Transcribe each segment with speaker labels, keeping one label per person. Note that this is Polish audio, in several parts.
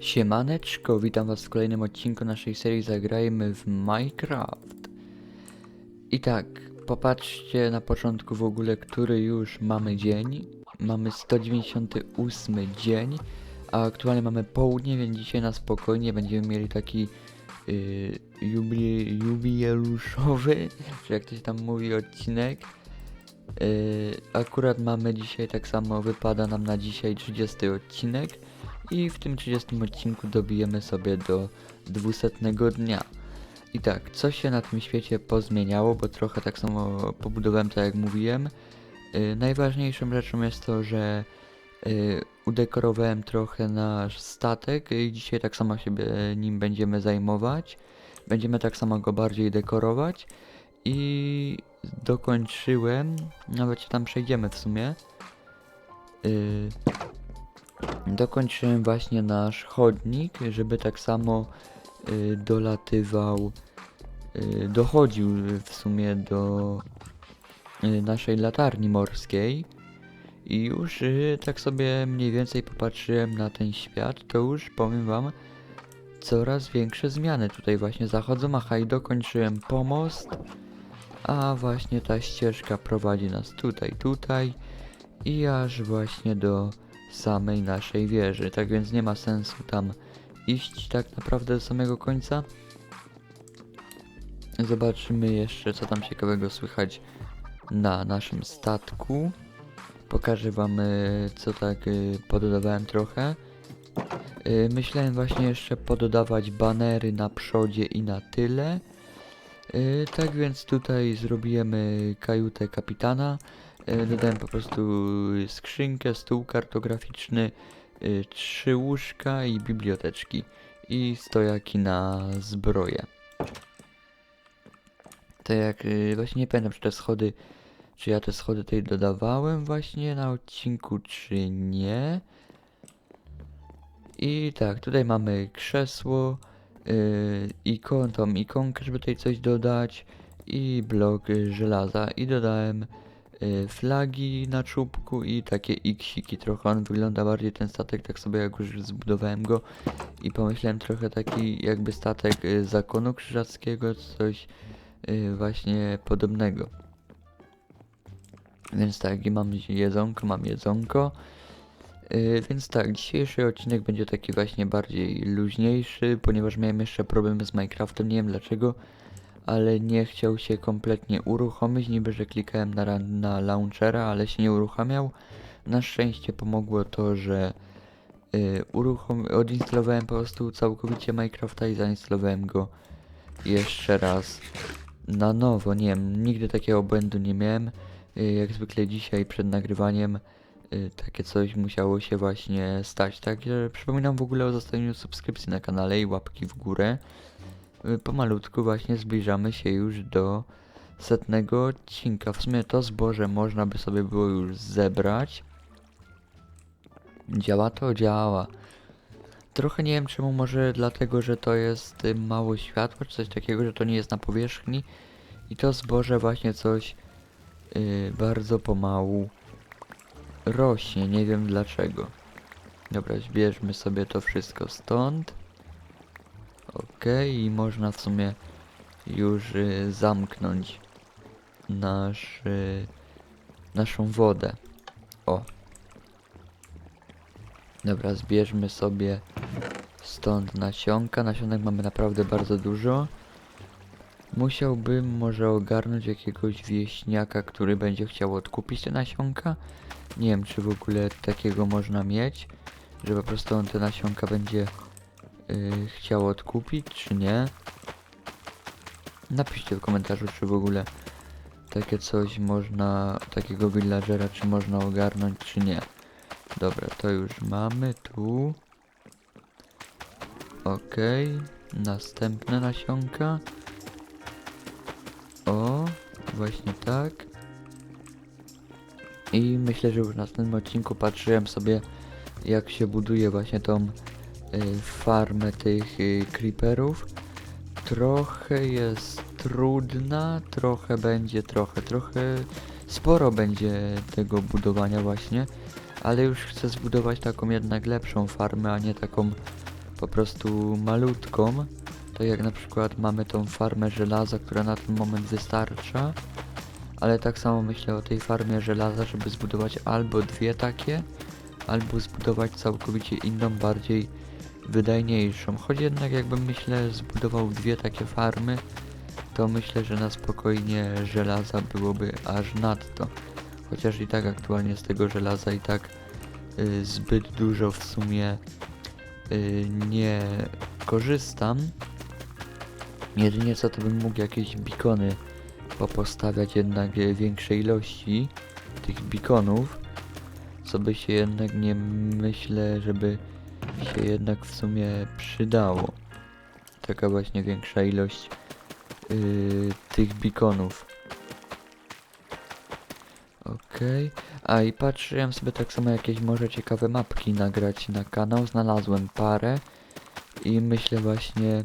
Speaker 1: Siemaneczko, witam was w kolejnym odcinku naszej serii Zagrajmy w Minecraft. I tak, popatrzcie na początku w ogóle, który już mamy dzień. Mamy 198 dzień, a aktualnie mamy południe, więc dzisiaj na spokojnie będziemy mieli taki yy, jubi, jubileuszowy, czy jak to się tam mówi, odcinek. Yy, akurat mamy dzisiaj tak samo, wypada nam na dzisiaj 30 odcinek i w tym 30 odcinku dobijemy sobie do 200 dnia. I tak, co się na tym świecie pozmieniało, bo trochę tak samo pobudowałem, tak jak mówiłem. Yy, najważniejszą rzeczą jest to, że yy, udekorowałem trochę nasz statek i dzisiaj tak samo się nim będziemy zajmować. Będziemy tak samo go bardziej dekorować i dokończyłem, nawet się tam przejdziemy w sumie. Yy, dokończyłem właśnie nasz chodnik, żeby tak samo y, dolatywał, y, dochodził w sumie do y, naszej latarni morskiej. I już y, tak sobie mniej więcej popatrzyłem na ten świat, to już powiem wam, coraz większe zmiany tutaj właśnie zachodzą. Aha, i dokończyłem pomost, a właśnie ta ścieżka prowadzi nas tutaj, tutaj i aż właśnie do samej naszej wieży. Tak więc nie ma sensu tam iść tak naprawdę do samego końca. Zobaczymy jeszcze co tam ciekawego słychać na naszym statku. Pokażę wam y, co tak y, pododawałem trochę. Y, Myślałem właśnie jeszcze pododawać banery na przodzie i na tyle. Y, Tak więc tutaj zrobiłem y, kajutę kapitana. Y, Dodałem po prostu skrzynkę, stół kartograficzny, y, trzy łóżka i biblioteczki. I stojaki na zbroję. To jak właśnie nie pamiętam czy te schody, czy ja te schody tutaj dodawałem właśnie na odcinku, czy nie. I tak, tutaj mamy krzesło, yy, ikon, tą ikonkę, żeby tutaj coś dodać i blok żelaza. I dodałem y, flagi na czubku i takie iksiki. Trochę on wygląda bardziej ten statek tak sobie jak już zbudowałem go. I pomyślałem trochę taki jakby statek y, zakonu krzyżackiego coś y, właśnie podobnego. Więc tak i mam jedzonko mam jedzonko Yy, więc tak, dzisiejszy odcinek będzie taki właśnie bardziej luźniejszy, ponieważ miałem jeszcze problemy z Minecraftem, nie wiem dlaczego, ale nie chciał się kompletnie uruchomić, niby że klikałem na, na launchera, ale się nie uruchamiał. Na szczęście pomogło to, że yy, uruchom- odinstalowałem po prostu całkowicie Minecrafta i zainstalowałem go jeszcze raz na nowo. Nie wiem, nigdy takiego błędu nie miałem. Yy, jak zwykle dzisiaj przed nagrywaniem y, takie coś musiało się właśnie stać. Także przypominam w ogóle o zostawieniu subskrypcji na kanale i łapki w górę. Y, Pomalutku właśnie zbliżamy się już do setnego odcinka. W sumie to zboże można by sobie było już zebrać. Działa to? Działa. Trochę nie wiem czemu, może dlatego, że to jest y, mało światła, czy coś takiego, że to nie jest na powierzchni. I to zboże właśnie coś y, bardzo pomału rośnie, nie wiem dlaczego. Dobra, zbierzmy sobie to wszystko stąd. Okej, i można w sumie już y, zamknąć nasz, y, naszą wodę. O. Dobra, zbierzmy sobie stąd nasionka. Nasionek mamy naprawdę bardzo dużo. Musiałbym może ogarnąć jakiegoś wieśniaka, który będzie chciał odkupić te nasionka. Nie wiem, czy w ogóle takiego można mieć, że po prostu on te nasionka będzie yy, chciał odkupić, czy nie. Napiszcie w komentarzu, czy w ogóle takie coś można, takiego villagera, czy można ogarnąć, czy nie. Dobra, to już mamy tu. Okej, następne nasionka. O, właśnie tak. I myślę, że już w następnym odcinku patrzyłem sobie jak się buduje właśnie tą y, farmę tych y, creeperów. Trochę jest trudna, trochę będzie, trochę, trochę sporo będzie tego budowania właśnie, ale już chcę zbudować taką jednak lepszą farmę, a nie taką po prostu malutką, to jak na przykład mamy tą farmę żelaza, która na ten moment wystarcza, ale tak samo myślę o tej farmie żelaza, żeby zbudować albo dwie takie, albo zbudować całkowicie inną, bardziej wydajniejszą. Choć jednak jakbym myślę zbudował dwie takie farmy, to myślę, że na spokojnie żelaza byłoby aż nadto. Chociaż i tak aktualnie z tego żelaza i tak y, zbyt dużo w sumie y, nie korzystam. Jedynie co to bym mógł jakieś bikony popostawiać jednak większej ilości tych bikonów, co by się jednak nie myślę, żeby się jednak w sumie przydało. Taka właśnie większa ilość yy, tych bikonów. Okej. A i patrzyłem sobie tak samo jakieś może ciekawe mapki nagrać na kanał. Znalazłem parę i myślę właśnie.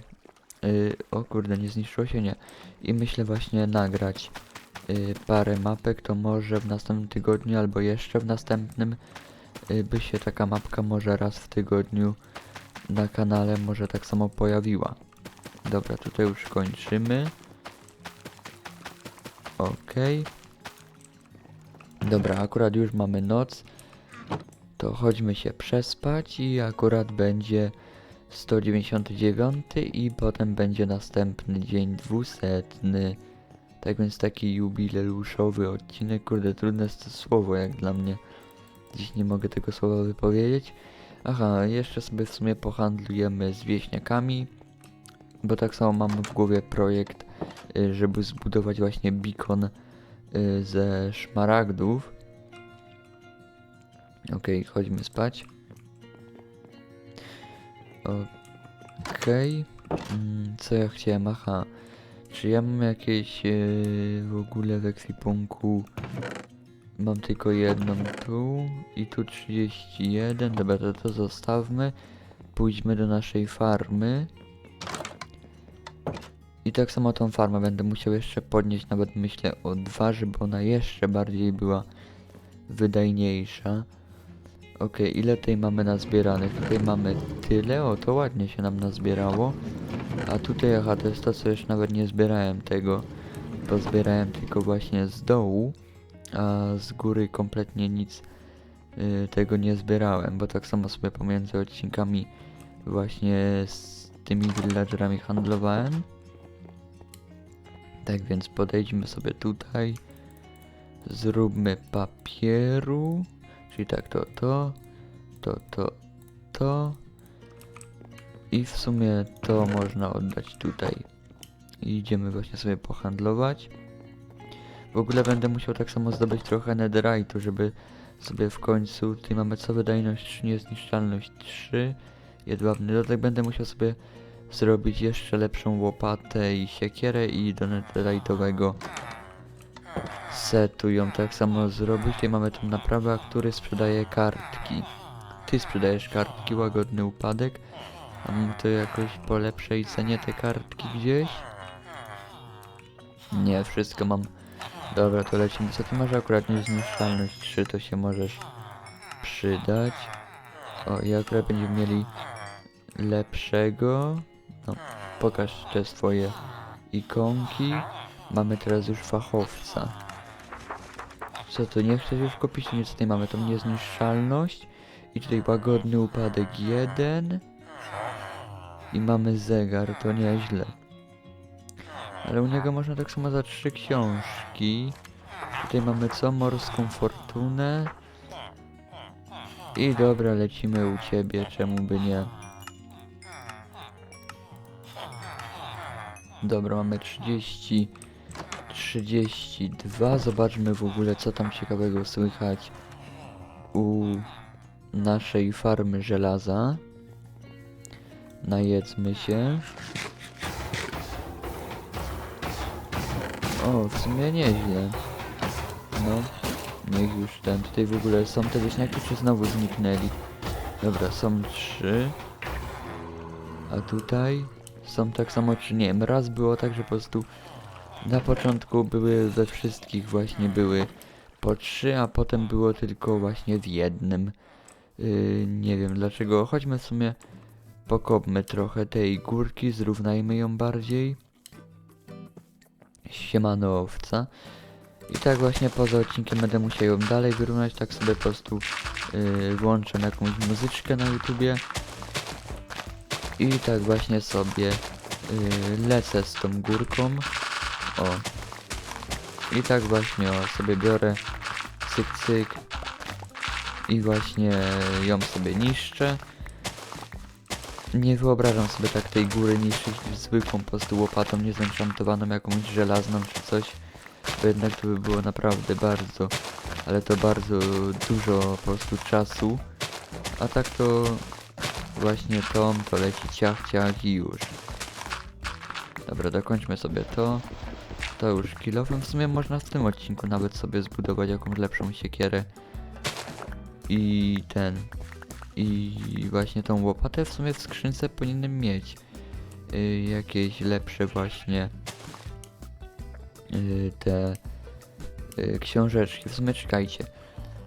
Speaker 1: Yy, o kurde, nie zniszczyło się, nie. I myślę właśnie nagrać yy, parę mapek. To może w następnym tygodniu albo jeszcze w następnym yy, by się taka mapka może raz w tygodniu na kanale może tak samo pojawiła. Dobra, tutaj już kończymy. Okej. Dobra, akurat już mamy noc. To chodźmy się przespać i akurat będzie 199 i potem będzie następny dzień 200. Tak więc taki jubileuszowy odcinek. Kurde, trudne jest to słowo jak dla mnie. Dziś nie mogę tego słowa wypowiedzieć. Aha, jeszcze sobie w sumie pohandlujemy z wieśniakami. Bo tak samo mam w głowie projekt, y, żeby zbudować właśnie beacon y, ze szmaragdów. Okej, chodźmy spać. Okej. Mm, co ja chciałem? Aha. Czy ja mam jakieś yy, w ogóle w ekwipunku? Mam tylko jedną tu i tu 31. Dobra, to to zostawmy. Pójdźmy do naszej farmy. I tak samo tą farmę będę musiał jeszcze podnieść, nawet myślę o dwa, żeby ona jeszcze bardziej była wydajniejsza. Okej, ile tutaj mamy nazbieranych? Tutaj mamy tyle, o to ładnie się nam nazbierało. A tutaj, aha, to jest to, co już nawet nie zbierałem tego. To zbierałem tylko właśnie z dołu, a z góry kompletnie nic y, tego nie zbierałem, bo tak samo sobie pomiędzy odcinkami właśnie z tymi villagerami handlowałem. Tak więc podejdźmy sobie tutaj. Zróbmy papieru. Czyli tak, to, to, to, to, to. I w sumie to można oddać tutaj. I idziemy właśnie sobie pohandlować. W ogóle będę musiał tak samo zdobyć trochę netherite'u, żeby sobie w końcu... Tutaj mamy co wydajność 3, niezniszczalność 3, jedwabny dodatek. Będę musiał sobie zrobić jeszcze lepszą łopatę i siekierę i do netherite'owego setu ją tak samo zrobić. Tutaj mamy tą naprawę, który sprzedaje kartki. Ty sprzedajesz kartki, łagodny upadek. A mam to jakoś po lepszej cenie te kartki gdzieś? Nie, wszystko mam. Dobra, to lecimy. Co ty masz akurat niezniszczalność 3, to się możesz przydać. O, i akurat będziemy mieli lepszego. No, pokaż te swoje ikonki. Mamy teraz już fachowca. Co to, nie chcesz już kupić? Nie, tutaj mamy tą niezniszczalność. I tutaj łagodny upadek 1. I mamy zegar, to nieźle. Ale u niego można tak samo za trzy książki. Tutaj mamy co? Morską fortunę. I dobra, lecimy u ciebie, czemu by nie. Dobra, mamy 30, 32. Zobaczmy w ogóle, co tam ciekawego słychać u naszej farmy żelaza. Najedzmy się. O, w sumie nieźle. No, niech już ten. Tutaj w ogóle są te wieśniaki, czy znowu zniknęli? Dobra, są trzy. A tutaj są tak samo, czy nie wiem. Raz było tak, że po prostu na początku były we wszystkich właśnie były po trzy, a potem było tylko właśnie w jednym. Yy, nie wiem dlaczego. Chodźmy w sumie pokopmy trochę tej górki, zrównajmy ją bardziej. Siemano owca. I tak właśnie poza odcinkiem będę musiał ją dalej wyrównać, tak sobie po prostu yy, włączę jakąś muzyczkę na YouTubie. I tak właśnie sobie yy, lecę z tą górką. O. I tak właśnie o, sobie biorę cyk cyk i właśnie ją sobie niszczę. Nie wyobrażam sobie tak tej góry niszczyć zwykłą po prostu łopatą, niezenchantowaną jakąś żelazną czy coś. Bo jednak to by było naprawdę bardzo, ale to bardzo dużo po prostu czasu. A tak to właśnie to, to leci ciach ciach i już. Dobra, dokończmy sobie to. To już kilofem. W sumie można w tym odcinku nawet sobie zbudować jakąś lepszą siekierę. I ten. I właśnie tą łopatę w sumie w skrzynce powinienem mieć. Y, jakieś lepsze właśnie y, te y, książeczki. W sumie czekajcie.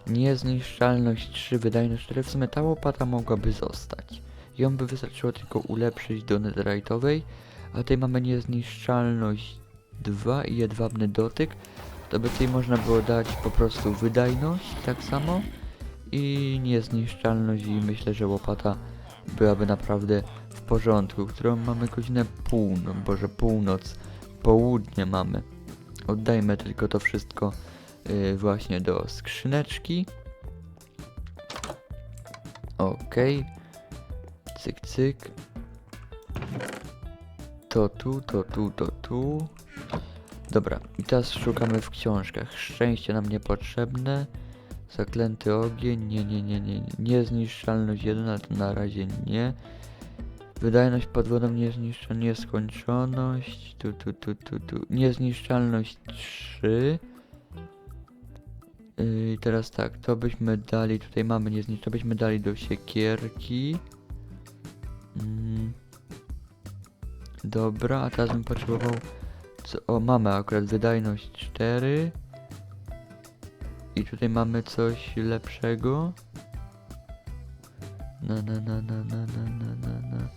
Speaker 1: Niezniszczalność 3, wydajność 4. W sumie ta łopata mogłaby zostać. Ją by wystarczyło tylko ulepszyć do netherite'owej. A tutaj mamy niezniszczalność 2 i jedwabny dotyk. To by tutaj można było dać po prostu wydajność tak samo i niezniszczalność i myślę, że łopata byłaby naprawdę w porządku, którą mamy godzinę północ, boże północ, południe mamy. Oddajmy tylko to wszystko yy, właśnie do skrzyneczki. Okej. Cyk, cyk. To tu, to tu, to tu. Dobra, i teraz szukamy w książkach. Szczęście nam niepotrzebne. Zaklęty ogień, nie, nie, nie, nie, nie. Niezniszczalność 1, ale to na razie nie. Wydajność pod wodą niezniszczalność, nieskończoność, tu, tu, tu, tu, tu. Niezniszczalność 3. Yy, teraz tak, to byśmy dali, tutaj mamy niezniszczalność, to byśmy dali do siekierki. Mm. Dobra, a teraz bym potrzebował... Co, o, mamy akurat wydajność 4. I tutaj mamy coś lepszego. Na na na na na na na na na.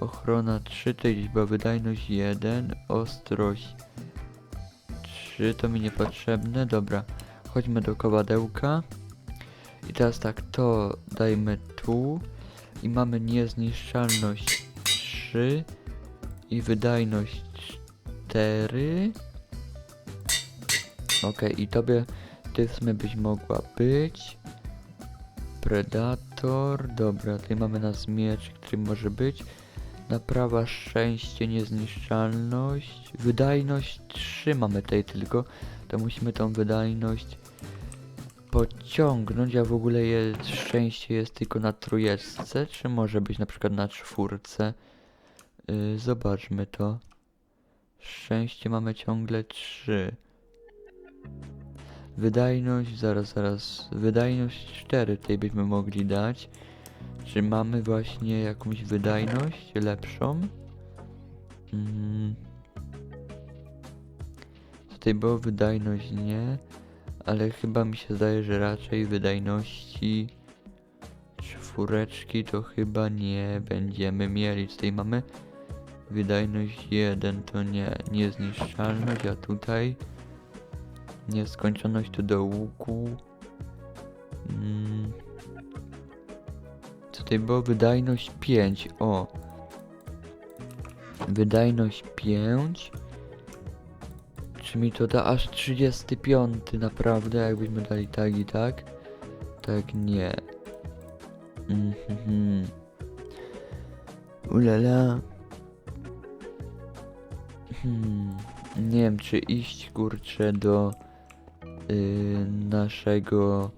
Speaker 1: Ochrona 3, to liczba wydajność 1, ostrość 3, to mi niepotrzebne. Dobra, chodźmy do kowadełka. I teraz tak, to dajmy tu. I mamy niezniszczalność 3 i wydajność 4. Okej, i tobie ty w sumie byś mogła być. Predator. Dobra, tutaj mamy nas miecz, który może być. Naprawa, szczęście, niezniszczalność. Wydajność 3 mamy tutaj tylko. To musimy tą wydajność pociągnąć, a w ogóle jest, szczęście jest tylko na trójeczce, czy może być na przykład na czwórce? Yy, zobaczmy to. Szczęście mamy ciągle 3. Wydajność, zaraz, zaraz. Wydajność 4 tutaj byśmy mogli dać. Czy mamy właśnie jakąś wydajność lepszą? Mm. Tutaj było wydajność nie, ale chyba mi się zdaje, że raczej wydajności czwóreczki to chyba nie będziemy mieli. Tutaj mamy wydajność 1 to nie, niezniszczalność, a tutaj Nieskończoność tu do łuku. Mm. Tutaj było wydajność 5. O. Wydajność 5. Czy mi to da aż 35 naprawdę? Jakbyśmy dali tak i tak? Tak nie. Mhm. Ulala. Hmm. Nie wiem, czy iść kurczę do y, naszego.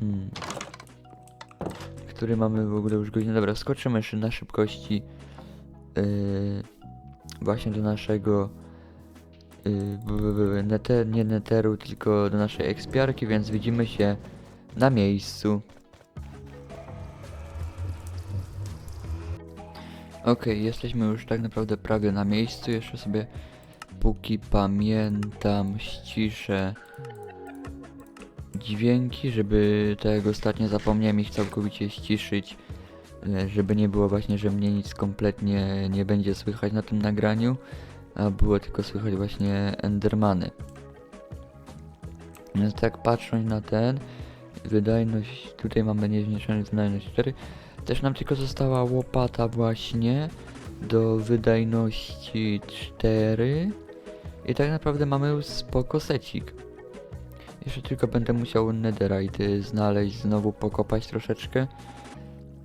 Speaker 1: Hmm, który mamy w ogóle już godzinę. Dobra, skoczymy jeszcze na szybkości. y, właśnie do naszego. y, b- neter, nie neteru, tylko do naszej ekspiarki, więc widzimy się na miejscu. Okej, jesteśmy już tak naprawdę prawie na miejscu. Jeszcze sobie póki pamiętam ściszę dźwięki, żeby tak ostatnio zapomniałem ich całkowicie ściszyć e, żeby nie było właśnie, że mnie nic kompletnie nie będzie słychać na tym nagraniu, a było tylko słychać właśnie Endermany. Więc tak patrząc na ten, wydajność, tutaj mamy niezniszczony wydajność 4, też nam tylko została łopata właśnie do wydajności 4 i tak naprawdę mamy już spoko secik. Jeszcze tylko będę musiał netherite znaleźć, znowu pokopać troszeczkę.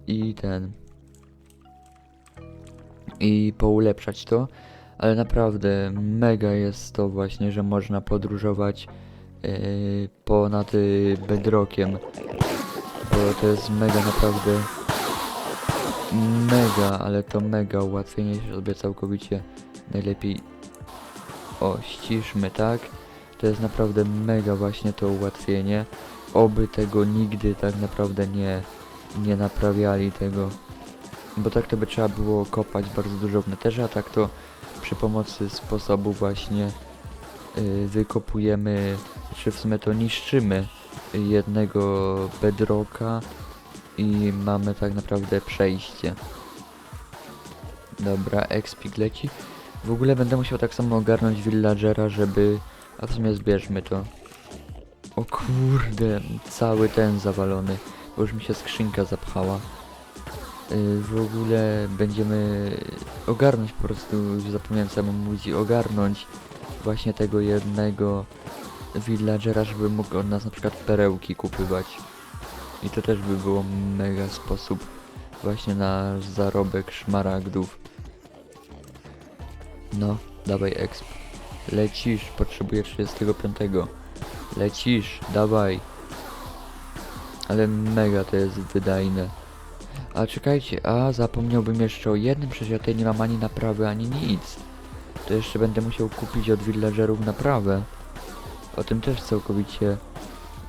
Speaker 1: I ten. I poulepszać to, ale naprawdę mega jest to właśnie, że można podróżować yy, ponad yy, bedrockiem, bo to jest mega naprawdę mega, ale to mega ułatwienie sobie całkowicie najlepiej o ściszmy, tak? To jest naprawdę mega właśnie to ułatwienie. Oby tego nigdy tak naprawdę nie, nie naprawiali tego. Bo tak to by trzeba było kopać bardzo dużo w neterze, a tak to przy pomocy sposobu właśnie yy, wykopujemy, czy w sumie to niszczymy jednego bedrocka i mamy tak naprawdę przejście. Dobra, expik leci. W ogóle będę musiał tak samo ogarnąć villagera, żeby... A w sumie zbierzmy to. O kurde, cały ten zawalony, bo już mi się skrzynka zapchała. Yy, w ogóle będziemy ogarnąć po prostu, już zapomniałem samemu mówić, ogarnąć właśnie tego jednego villagera, żeby mógł od nas na przykład perełki kupywać. I to też by było mega sposób właśnie na zarobek szmaragdów. No, dawaj exp. Lecisz, potrzebuję 35. Lecisz, dawaj. Ale mega to jest wydajne. A czekajcie, a zapomniałbym jeszcze o jednym, przecież ja tutaj nie mam ani naprawy, ani nic. To jeszcze będę musiał kupić od villagerów naprawę. O tym też całkowicie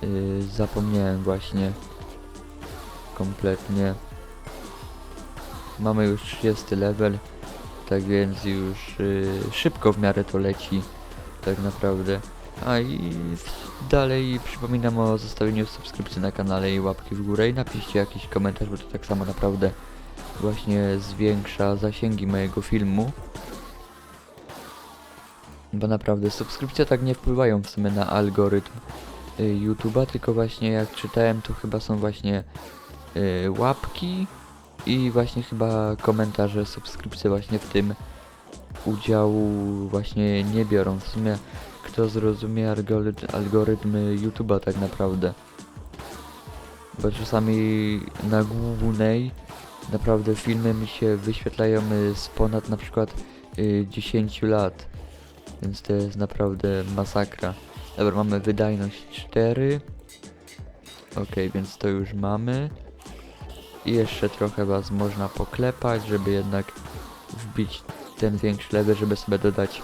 Speaker 1: yy, zapomniałem właśnie. Kompletnie. Mamy już 30 level, tak więc już yy, szybko w miarę to leci, tak naprawdę. A i dalej przypominam o zostawieniu subskrypcji na kanale i łapki w górę i napiszcie jakiś komentarz, bo to tak samo naprawdę właśnie zwiększa zasięgi mojego filmu. Bo naprawdę subskrypcje tak nie wpływają w sumie na algorytm y, YouTube'a, tylko właśnie jak czytałem to chyba są właśnie y, łapki i właśnie chyba komentarze, subskrypcje właśnie w tym udziału właśnie nie biorą. W sumie kto zrozumie algorytm, algorytm YouTube'a tak naprawdę. Bo czasami na głównej naprawdę filmy mi się wyświetlają y, z ponad na przykład y, 10 lat. Więc to jest naprawdę masakra. Dobra, mamy wydajność 4. Ok, więc to już mamy. I jeszcze trochę was można poklepać, żeby jednak wbić ten większy level, żeby sobie dodać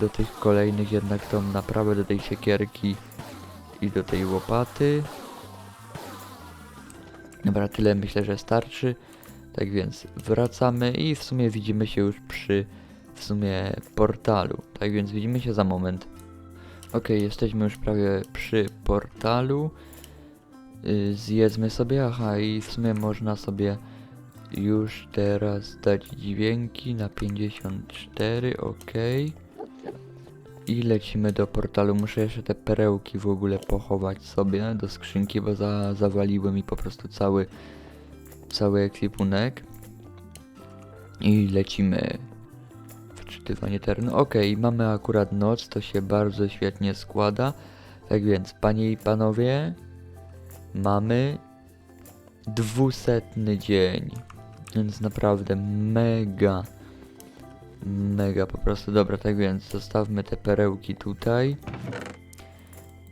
Speaker 1: do tych kolejnych jednak tą naprawę do tej siekierki i do tej łopaty. Dobra, tyle myślę, że starczy. Tak więc wracamy i w sumie widzimy się już przy w sumie portalu. Tak więc widzimy się za moment. Ok, jesteśmy już prawie przy portalu. Yy, zjedzmy sobie, aha i w sumie można sobie już teraz dać dźwięki na 54, ok. I lecimy do portalu. Muszę jeszcze te perełki w ogóle pochować sobie do skrzynki, bo za, zawaliły mi po prostu cały, cały ekwipunek. I lecimy. Wczytywanie terenu. Ok, mamy akurat noc, to się bardzo świetnie składa. Tak więc, panie i panowie, mamy dwusetny dzień. Więc naprawdę mega, mega po prostu. Dobra, tak więc zostawmy te perełki tutaj.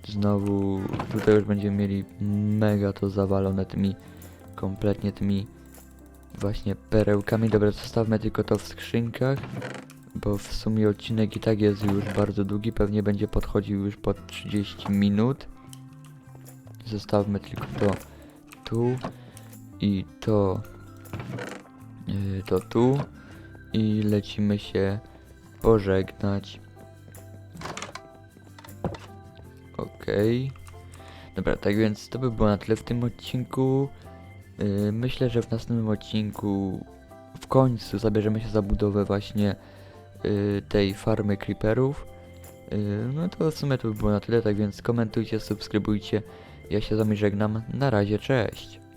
Speaker 1: Znowu tutaj już będziemy mieli mega to zawalone tymi, kompletnie tymi właśnie perełkami. Dobra, zostawmy tylko to w skrzynkach, bo w sumie odcinek i tak jest już bardzo długi, pewnie będzie podchodził już pod 30 minut. Zostawmy tylko to tu i to yy, to tu i lecimy się pożegnać. Okej. Dobra, tak więc to by było na tyle w tym odcinku. Yy, myślę, że w następnym odcinku w końcu zabierzemy się za budowę właśnie yy, tej farmy creeperów. No to w sumie to by było na tyle, tak więc komentujcie, subskrybujcie. Ja się z wami żegnam. Na razie, cześć.